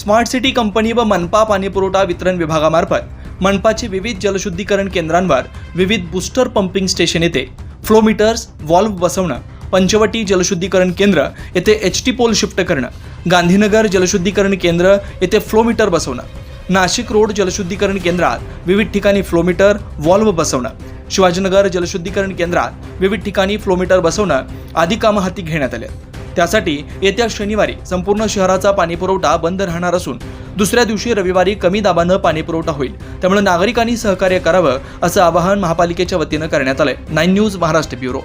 Smart city company व मनपा पाणीपुरवठा वितरण विभागामार्फत मनपाचे विविध जलशुद्धीकरण केंद्रांवर विविध बुस्टर पंपिंग स्टेशन येथे फ्लोमीटर्स व्हॉल्व्ह बसवणं पंचवटी जलशुद्धीकरण केंद्र येथे एच टी पोल शिफ्ट करणं गांधीनगर जलशुद्धीकरण केंद्र येथे फ्लोमीटर बसवणं नाशिक रोड जलशुद्धीकरण केंद्रात विविध ठिकाणी फ्लोमीटर व्हॉल्व्ह बसवणं शिवाजीनगर जलशुद्धीकरण केंद्रात विविध ठिकाणी फ्लोमीटर बसवणं आदी कामं हाती घेण्यात आले त्यासाठी येत्या शनिवारी संपूर्ण शहराचा पाणीपुरवठा बंद राहणार असून दुसऱ्या दिवशी रविवारी कमी दाबानं पाणीपुरवठा होईल. त्यामुळे नागरिकांनी सहकार्य करावं असं आवाहन महापालिकेच्या वतीनं करण्यात आलंय. Nine news Maharashtra bureau.